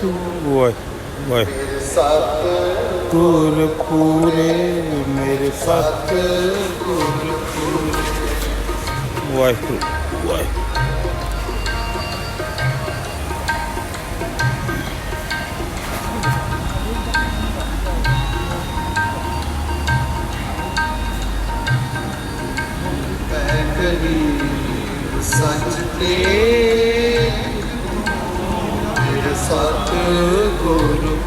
ਤੂੰ ਓਏ ਓਏ ਸਤ ਗੁਰ ਪੂਰੇ ਮੇਰੇ ਸਤ ਗੁਰ ਪੂਰੇ ਵਾਹਿਗੁਰੂ ਵਾਹਿਗੁਰੂ ਸੱਚ ਤੇ ਮੇਰੇ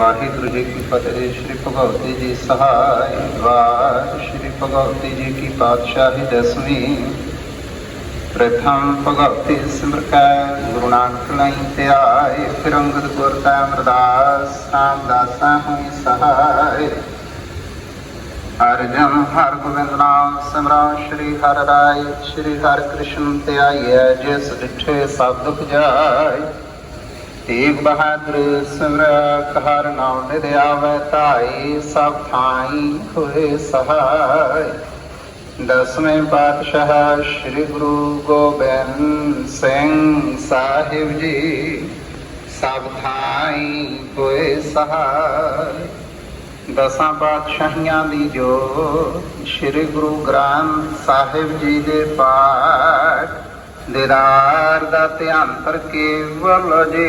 ਵਾਹਿਗੁਰੂ ਜੀ ਕੀ ਫਤਿਹ ਸ੍ਰੀ ਭਗਵਤੀ ਜੀ ਸਹਾਇ ਵਾਰ ਸ੍ਰੀ ਭਗਵਤੀ ਜੀ ਕੀ ਪਾਤਸ਼ਾਹੀ ਦਸਵੀਂ ਪ੍ਰਥਮ ਭਗਵਤੀ ਸਿਮਰਕੈ, ਗੁਰੂ ਨਾਨਕ ਲਈ ਧਿਆਏ ਫਿਰ ਅੰਗਦ ਗੁਰ ਕਾ ਅਮਰਦਾਸ, ਰਾਮਦਾਸਾ ਹੋਈ ਸਹਾਇ ਅਰਜਨ ਹਰ ਗੋਬਿੰਦ ਨਾਮ ਸਿਮਰਾ ਸ਼੍ਰੀ ਹਰਿ ਰਾਇ ਸ਼੍ਰੀ ਹਰਿ ਕ੍ਰਿਸ਼ਨ ਧਿਆਈਐ ਜਿਸ ਡਿਠੇ ਸਭ ਦੁਖ ਜਾਏ। ਤੇਗ ਬਹਾਦਰ ਸਿਮਰਕ ਹਰ ਨਾਮ ਦੇ ਆਵੇ ਧਾਈ ਸਭ ਥਾਈ ਹੋਏ ਸਹਾਇ ਦਸਵੇਂ ਪਾਤਸ਼ਾਹ ਸ੍ਰੀ ਗੁਰੂ ਗੋਬਿੰਦ ਸਿੰਘ ਸਾਹਿਬ ਜੀ, ਸਭ ਥਾਈ ਹੋਏ ਸਹਾਇ ਦਸਾਂ ਪਾਤਸ਼ਾਹੀਆਂ ਦੀ ਜੋ ਸ੍ਰੀ ਗੁਰੂ ਗ੍ਰੰਥ ਸਾਹਿਬ ਜੀ ਦੇ ਪਾਠ ਦਿਦਾਰ ਦਾ ਧਿਆਨ ਪਰ ਕੇਵਲ ਜੀ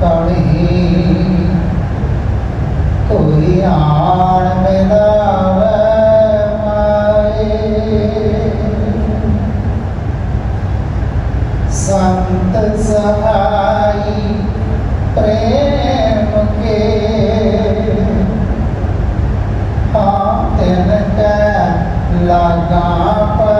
ਤੜੀ ਕੋਈ ਆਣ ਮਿਲਾਵੇ ਮਾਏ। ਸੰਤ ਸਹਾਈ ਪ੍ਰੇਮ ਕੇ ਹਾਂ ਤਨ ਕੈ ਲਗਾ ਪਰ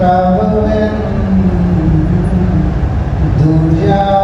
traveling dunya